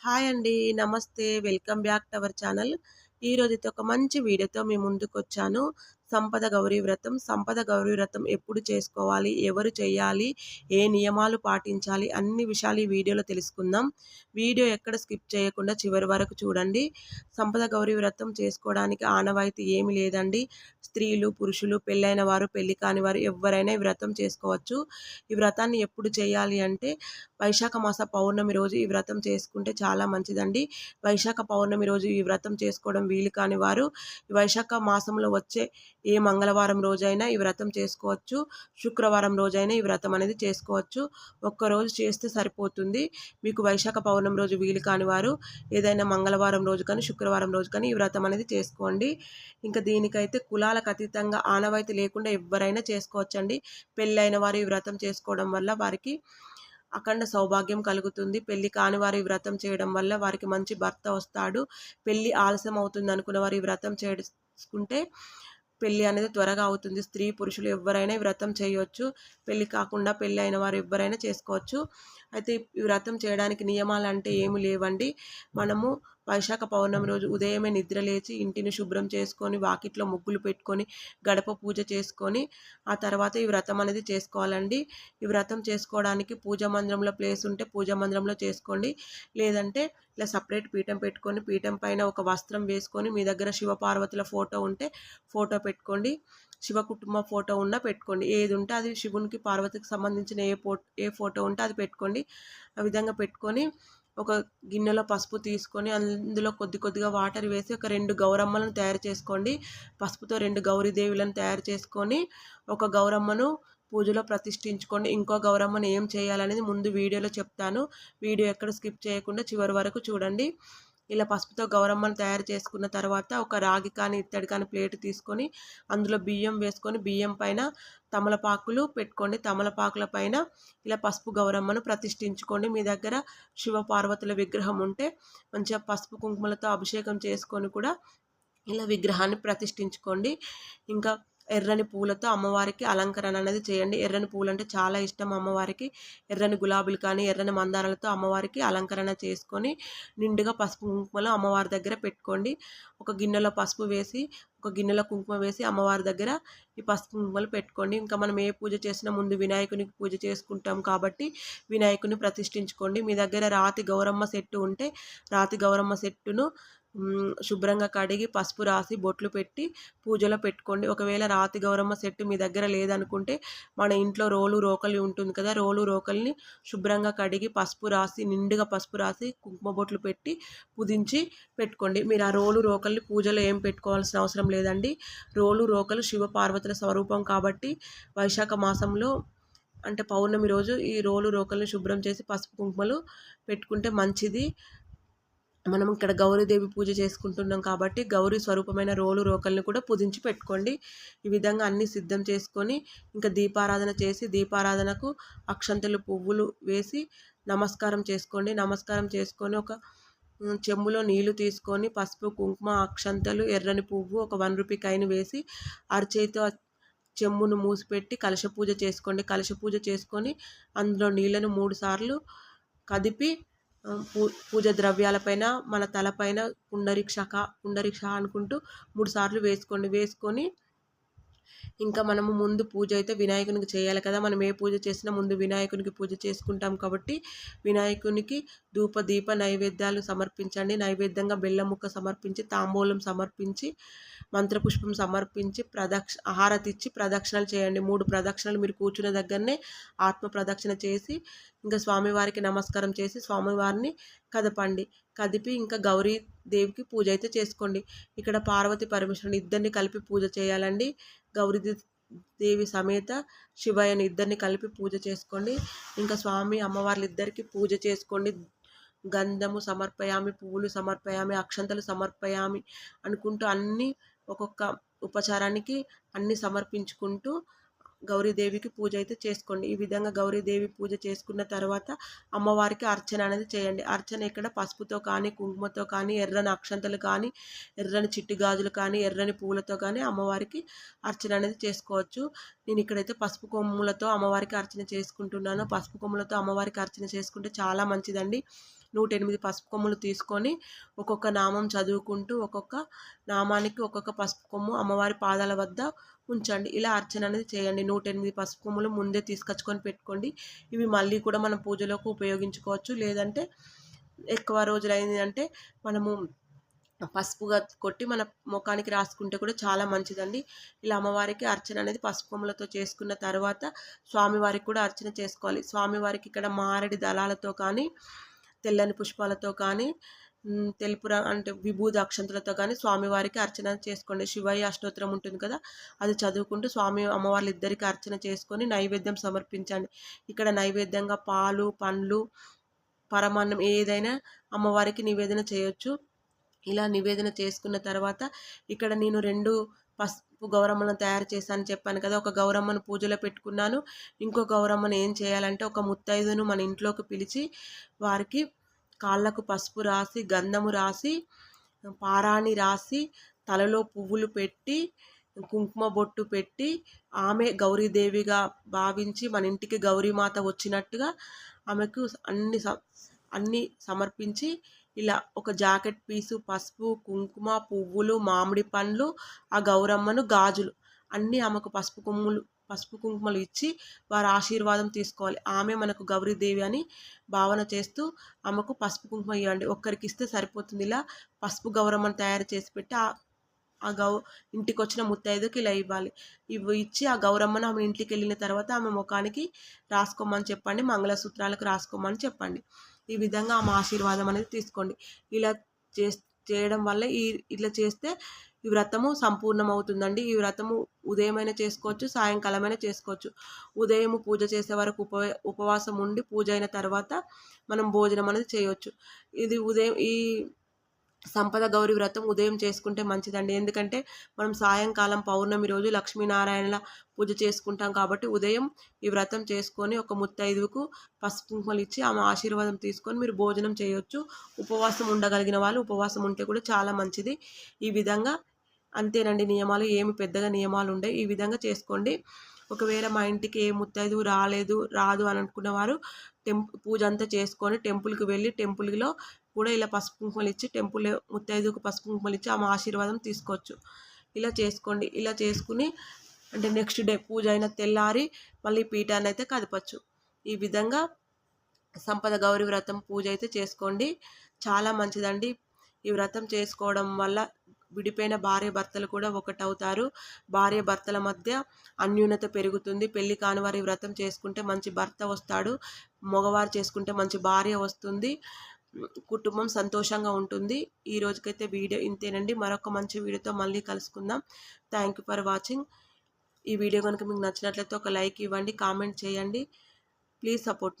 Hi అండి. నమస్తే. Welcome back to our channel. ఈరోజు ఒక మంచి వీడియోతో మీ ముందుకు వచ్చాను సంపద గౌరీ వ్రతం సంపద గౌరీ వ్రతం ఎప్పుడు చేసుకోవాలి ఎవరు చేయాలి ఏ నియమాలు పాటించాలి అన్ని విషయాలు ఈ వీడియోలో తెలుసుకుందాం. వీడియో ఎక్కడ స్కిప్ చేయకుండా చివరి వరకు చూడండి. సంపద గౌరీ వ్రతం చేసుకోవడానికి ఆనవాయితీ ఏమి లేదండి. స్త్రీలు పురుషులు పెళ్ళైన వారు పెళ్ళి కాని వారు ఎవరైనా ఈ వ్రతం చేసుకోవచ్చు. ఈ వ్రతాన్ని ఎప్పుడు చేయాలి అంటే వైశాఖ మాస పౌర్ణమి రోజు ఈ వ్రతం చేసుకుంటే చాలా మంచిదండి. వైశాఖ పౌర్ణమి రోజు ఈ వ్రతం చేసుకోవడం వీలు కాని వారు వైశాఖ మాసంలో వచ్చే ఏ మంగళవారం రోజైనా ఈ వ్రతం చేసుకోవచ్చు శుక్రవారం రోజైనా ఈ వ్రతం అనేది చేసుకోవచ్చు. ఒక్కరోజు చేస్తే సరిపోతుంది. మీకు వైశాఖ పౌర్ణమి రోజు వీలు కాని వారు ఏదైనా మంగళవారం రోజు కానీ శుక్రవారం రోజు కానీ ఈ వ్రతం అనేది చేసుకోండి. ఇంకా దీనికైతే కులాలకు అతీతంగా ఆనవాయితీ లేకుండా ఎవరైనా చేసుకోవచ్చండి. పెళ్ళైన వారు ఈ వ్రతం చేసుకోవడం వల్ల వారికి అఖండ సౌభాగ్యం కలుగుతుంది. పెళ్ళి కాని వారు ఈ వ్రతం చేయడం వల్ల వారికి మంచి భర్త వస్తాడు. పెళ్ళి ఆలస్యం అవుతుంది అనుకున్న వారు ఈ వ్రతం చేసుకుంటే పెళ్ళి అనేది త్వరగా అవుతుంది. స్త్రీ పురుషులు ఎవరైనా వ్రతం చేయవచ్చు పెళ్ళి కాకుండా పెళ్ళి అయిన వారు ఎవరైనా చేసుకోవచ్చు. అయితే ఈ వ్రతం చేయడానికి నియమాలు అంటే ఏమి లేవండి. మనము వైశాఖ పౌర్ణమి రోజు ఉదయమే నిద్ర లేచి ఇంటిని శుభ్రం చేసుకొని వాకిట్లో ముగ్గులు పెట్టుకొని గడప పూజ చేసుకొని ఆ తర్వాత ఈ వ్రతం అనేది చేసుకోవాలండి. ఈ వ్రతం చేసుకోవడానికి పూజ మందిరంలో ప్లేస్ ఉంటే పూజ మందిరంలో చేసుకోండి. లేదంటే ఇలా సపరేట్ పీఠం పెట్టుకొని పీఠం పైన ఒక వస్త్రం వేసుకొని మీ దగ్గర శివపార్వతుల ఫోటో ఉంటే ఫోటో పెట్టుకోండి. శివ కుటుంబ ఫోటో ఉన్నా పెట్టుకోండి. ఏది ఉంటే అది శివునికి పార్వతికి సంబంధించిన ఏ ఫోటో ఏ ఫోటో ఉంటే అది పెట్టుకోండి. ఆ విధంగా పెట్టుకొని ఒక గిన్నెలో పసుపు తీసుకొని అందులో కొద్ది కొద్దిగా వాటర్ వేసి ఒక రెండు గౌరమ్మలను తయారు చేసుకోండి. పసుపుతో రెండు గౌరీదేవులను తయారు చేసుకొని ఒక గౌరమ్మను పూజలో ప్రతిష్ఠించుకోండి. ఇంకో గౌరమ్మను ఏం చేయాలనేది ముందు వీడియోలో చెప్తాను. వీడియో ఎక్కడ స్కిప్ చేయకుండా చివరి వరకు చూడండి. ఇలా పసుపుతో గౌరమ్మను తయారు చేసుకున్న తర్వాత ఒక రాగి కానీ ఇత్తడి కానీ ప్లేట్ తీసుకొని అందులో బియ్యం వేసుకొని బియ్యం పైన తమలపాకులు పెట్టుకోండి. తమలపాకుల పైన ఇలా పసుపు గౌరమ్మను ప్రతిష్ఠించుకోండి. మీ దగ్గర శివ పార్వతుల విగ్రహం ఉంటే మంచిగా పసుపు కుంకుమలతో అభిషేకం చేసుకొని కూడా ఇలా విగ్రహాన్ని ప్రతిష్ఠించుకోండి. ఇంకా ఎర్రని పూలతో అమ్మవారికి అలంకరణ అనేది చేయండి. ఎర్రని పూలు అంటే చాలా ఇష్టం అమ్మవారికి. ఎర్రని గులాబీలు కానీ ఎర్రని మందారాలతో అమ్మవారికి అలంకరణ చేసుకొని నిండుగా పసుపు కుంకుమలో అమ్మవారి దగ్గర పెట్టుకోండి. ఒక గిన్నెలో పసుపు వేసి ఒక గిన్నెలో కుంకుమ వేసి అమ్మవారి దగ్గర ఈ పసుపు కుంకుమలు పెట్టుకోండి. ఇంకా మనం ఏ పూజ చేసినా ముందు వినాయకునికి పూజ చేసుకుంటాం కాబట్టి వినాయకుని ప్రతిష్ఠించుకోండి. మీ దగ్గర రాతి గౌరమ్మ సెట్టు ఉంటే రాతి గౌరమ్మ సెట్టును శుభ్రంగా కడిగి పసుపు రాసి బొట్లు పెట్టి పూజలో పెట్టుకోండి. ఒకవేళ రాతి గౌరమ్మ సెట్ మీ దగ్గర లేదనుకుంటే మన ఇంట్లో రోలు రోకలి ఉంటుంది కదా రోలు రోకల్ని శుభ్రంగా కడిగి పసుపు రాసి నిండుగా పసుపు రాసి కుంకుమ బొట్లు పెట్టి పుదించి పెట్టుకోండి. మీరు ఆ రోలు రోకల్ని పూజలో ఏం పెట్టుకోవాల్సిన అవసరం లేదండి. రోలు రోకలు శివ పార్వతుల స్వరూపం కాబట్టి వైశాఖ మాసంలో అంటే పౌర్ణమి రోజు ఈ రోలు రోకల్ని శుభ్రం చేసి పసుపు కుంకుమలు పెట్టుకుంటే మంచిది. మనం ఇక్కడ గౌరీదేవి పూజ చేసుకుంటున్నాం కాబట్టి గౌరీ స్వరూపమైన రోలు రోకల్ని కూడా పూజించి పెట్టుకోండి. ఈ విధంగా అన్ని సిద్ధం చేసుకొని ఇంకా దీపారాధన చేసి దీపారాధనకు అక్షంతలు పువ్వులు వేసి నమస్కారం చేసుకోండి. నమస్కారం చేసుకొని ఒక చెంబులో నీళ్ళు తీసుకొని పసుపు కుంకుమ అక్షంతలు ఎర్రని పువ్వు ఒక వన్ రూపీ కైని వేసి అరచేతితో చెంబును మూసిపెట్టి కలశ పూజ చేసుకోండి. కలశ పూజ చేసుకొని అందులో నీళ్ళను మూడు సార్లు కదిపి పూ పూజ ద్రవ్యాలపైన మన తలపైన పుండరీక్షక పుండరీక్ష అనుకుంటూ మూడుసార్లు వేసుకోండి. వేసుకొని ఇంకా మనము ముందు పూజ అయితే వినాయకునికి చేయాలి కదా. మనం ఏ పూజ చేసినా ముందు వినాయకునికి పూజ చేసుకుంటాం కాబట్టి వినాయకునికి ధూప దీప నైవేద్యాలు సమర్పించండి. నైవేద్యంగా బెల్లం ముక్క సమర్పించి తాంబూలం సమర్పించి మంత్రపుష్పం సమర్పించి ప్రదక్ష హారతిచ్చి ప్రదక్షిణలు చేయండి. మూడు ప్రదక్షిణలు మీరు కూర్చున్న దగ్గరనే ఆత్మ ప్రదక్షిణ చేసి ఇంకా స్వామివారికి నమస్కారం చేసి స్వామివారిని కదపండి. కదిపి ఇంకా గౌరీ దేవికి పూజ అయితే చేసుకోండి. ఇక్కడ పార్వతి పరమేశ్వరుని ఇద్దరిని కలిపి పూజ చేయాలండి. గౌరీ దేవి సమేత శివయ్యని ఇద్దరిని కలిపి పూజ చేసుకోండి. ఇంకా స్వామి అమ్మవార్లు ఇద్దరికి పూజ చేసుకోండి. గంధము సమర్పయామి పువ్వులు సమర్పయామి అక్షంతలు సమర్పయామి అనుకుంటూ అన్నీ ఒక్కొక్క ఉపచారానికి అన్నీ సమర్పించుకుంటూ గౌరీదేవికి పూజ అయితే చేసుకోండి. ఈ విధంగా గౌరీదేవి పూజ చేసుకున్న తర్వాత అమ్మవారికి అర్చన అనేది చేయండి. అర్చన ఇక్కడ పసుపుతో కానీ కుంకుమతో కానీ ఎర్రని అక్షంతలు కానీ ఎర్రని చిట్టు గాజులు కానీ ఎర్రని పూలతో కానీ అమ్మవారికి అర్చన అనేది చేసుకోవచ్చు. నేను ఇక్కడైతే పసుపు కొమ్ములతో అమ్మవారికి అర్చన చేసుకుంటున్నాను. పసుపు కొమ్ములతో అమ్మవారికి అర్చన చేసుకుంటే చాలా మంచిదండి. నూట ఎనిమిది పసుపు కొమ్ములు తీసుకొని ఒక్కొక్క నామం చదువుకుంటూ ఒక్కొక్క నామానికి ఒక్కొక్క పసుపు కొమ్ము అమ్మవారి పాదాల వద్ద ఉంచండి. ఇలా అర్చన అనేది చేయండి. నూట ఎనిమిది పసుపు కొమ్ములు ముందే తీసుకొచ్చుకొని పెట్టుకోండి. ఇవి మళ్ళీ కూడా మనం పూజలోకి ఉపయోగించుకోవచ్చు. లేదంటే ఎక్కువ రోజులైంది అంటే మనము పసుపుగా కొట్టి మన ముఖానికి రాసుకుంటే కూడా చాలా మంచిదండి. ఇలా అమ్మవారికి అర్చన అనేది పసుపు చేసుకున్న తర్వాత స్వామివారికి కూడా అర్చన చేసుకోవాలి. స్వామివారికి ఇక్కడ మారడి దళాలతో కానీ తెల్లని పుష్పాలతో కానీ తెలుపు అంటే విభూది అక్షంతులతో కానీ స్వామివారికి అర్చన చేసుకోండి. శివయ్య అష్టోత్తరం ఉంటుంది కదా అది చదువుకుంటూ స్వామి అమ్మవార్లు ఇద్దరికి అర్చన చేసుకొని నైవేద్యం సమర్పించండి. ఇక్కడ నైవేద్యంగా పాలు పండ్లు పరమాన్నం ఏదైనా అమ్మవారికి నివేదన చేయొచ్చు. ఇలా నివేదన చేసుకున్న తర్వాత ఇక్కడ నేను రెండు పసుపు గౌరమ్మను తయారు చేశాను చెప్పాను కదా ఒక గౌరమ్మను పూజలో పెట్టుకున్నాను ఇంకో గౌరమ్మను ఏం చేయాలంటే ఒక ముత్తైదును మన ఇంట్లోకి పిలిచి వారికి కాళ్ళకు పసుపు రాసి గంధము రాసి పారాణి రాసి తలలో పువ్వులు పెట్టి కుంకుమ బొట్టు పెట్టి ఆమె గౌరీదేవిగా భావించి మన ఇంటికి గౌరీమాత వచ్చినట్టుగా ఆమెకు అన్ని అన్నీ సమర్పించి ఇలా ఒక జాకెట్ పీసు పసుపు కుంకుమ పువ్వులు మామిడి పండ్లు ఆ గౌరమ్మను గాజులు అన్నీ ఆమెకు పసుపు కొమ్ములు పసుపు కుంకుమలు ఇచ్చి వారి ఆశీర్వాదం తీసుకోవాలి. ఆమె మనకు గౌరీదేవి అని భావన చేస్తూ ఆమెకు పసుపు కుంకుమ ఇవ్వండి. ఒక్కరికి ఇస్తే సరిపోతుంది. ఇలా పసుపు గౌరమ్మను తయారు చేసి పెట్టి ఆ ఆ గౌ ఇంటికి వచ్చిన ముత్తైదుకి ఇలా ఇవ్వాలి. ఇవి ఇచ్చి ఆ గౌరమ్మను ఆమె ఇంటికి వెళ్ళిన తర్వాత ఆమె ముఖానికి రాసుకోమని చెప్పండి. మంగళసూత్రాలకు రాసుకోమని చెప్పండి. ఈ విధంగా ఆమె ఆశీర్వాదం అనేది తీసుకోండి. ఇలా చేస్తే చేయడం వల్ల ఈ ఇట్లా చేస్తే ఈ వ్రతము సంపూర్ణమవుతుందండి. ఈ వ్రతము ఉదయమైనా చేసుకోవచ్చు సాయంకాలమైనా చేసుకోవచ్చు. ఉదయం పూజ చేసే వరకు ఉప ఉపవాసం ఉండి పూజ అయిన తర్వాత మనం భోజనం అనేది చేయవచ్చు ఇది ఉదయం ఈ సంపద గౌరీ వ్రతం ఉదయం చేసుకుంటే మంచిదండి. ఎందుకంటే మనం సాయంకాలం పౌర్ణమి రోజు లక్ష్మీనారాయణల పూజ చేసుకుంటాం కాబట్టి ఉదయం ఈ వ్రతం చేసుకొని ఒక ముత్తైదువుకు పసుపు కుంకుమలు ఇచ్చి ఆమె ఆశీర్వాదం తీసుకొని మీరు భోజనం చేయొచ్చు. ఉపవాసం ఉండగలిగిన వాళ్ళు ఉపవాసం ఉంటే కూడా చాలా మంచిది. ఈ విధంగా అంతేనండి నియమాలు. ఏమి పెద్దగా నియమాలు ఉండే ఈ విధంగా చేసుకోండి. ఒకవేళ మా ఇంటికి ఏ ముత్తైదు రాలేదు రాదు అని అనుకున్న వారు టెంపు పూజ అంతా చేసుకొని టెంపుల్కి వెళ్ళి టెంపుల్లో కూడా ఇలా పసుపు కుంకుమలు ఇచ్చి టెంపుల్ ముత్తైదుకు పసుపు కుంకుమలు ఇచ్చి ఆమె ఆశీర్వాదం తీసుకోవచ్చు. ఇలా చేసుకోండి. ఇలా చేసుకుని అంటే నెక్స్ట్ డే పూజ అయిన తెల్లారి మళ్ళీ పీఠాన్ని అయితే కదపచ్చు. ఈ విధంగా సంపద గౌరీ వ్రతం పూజ అయితే చేసుకోండి. చాలా మంచిదండి. ఈ వ్రతం చేసుకోవడం వల్ల విడిపోయిన భార్య భర్తలు కూడా ఒకటవుతారు. భార్య భర్తల మధ్య అన్యూనత పెరుగుతుంది. పెళ్ళి కానివారి వ్రతం చేసుకుంటే మంచి భర్త వస్తాడు. మగవారు చేసుకుంటే మంచి భార్య వస్తుంది. కుటుంబం సంతోషంగా ఉంటుంది. ఈ రోజుకైతే వీడియో ఇంతేనండి. మరొక మంచి వీడియోతో మళ్ళీ కలుసుకుందాం. థ్యాంక్ యూ ఫర్ వాచింగ్ ఈ వీడియో కనుక మీకు నచ్చినట్లయితే ఒక లైక్ ఇవ్వండి కామెంట్ చేయండి. Please support